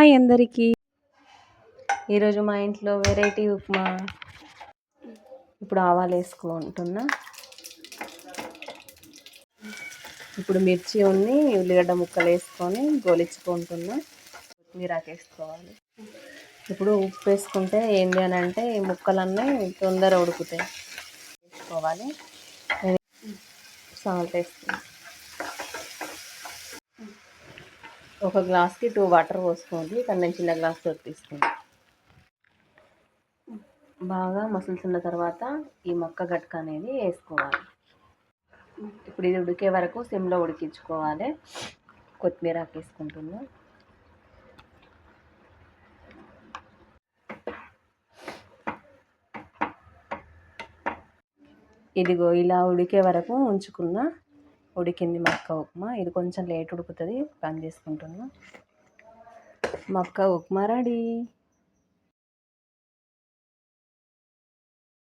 Hi అందరికీ. ఈరోజు మా ఇంట్లో వెరైటీ ఉప్మా. ఇప్పుడు ఆవాలు వేసుకుంటున్నా. ఇప్పుడు మిర్చి ఉన్ని ఉల్లిగడ్డ ముక్కలు వేసుకొని గోలించుకుంటున్నా కొత్తిమీరాకు వేసుకోవాలి ఇప్పుడు ఉప్పు వేసుకుంటే ఏంటి అని అంటే ఈ ముక్కలన్నీ తొందర ఉడుకుతాయి. వేసుకోవాలి. సాల్ట్ వేసుకున్నాను ఒక గ్లాస్కి టూ వాటర్ పోసుకోండి కానీ నేను చిన్న గ్లాస్ తోటి తీసుకుంటాను బాగా మసులుతున్న తర్వాత ఈ మొక్క గట్క అనేది వేసుకోవాలి. ఇప్పుడు ఇది ఉడికే వరకు సిమ్లో ఉడికించుకోవాలి. కొత్తిమీర ఆకేసుకుంటున్నా ఇదిగో ఇలా ఉడికే వరకు ఉంచుకున్న. ఉడికింది మక్క ఉప్మా. ఇది కొంచెం లేట్ ఉడుకుతుంది. పని చేసుకుంటున్నా. మక్క ఉప్మా రెడీ.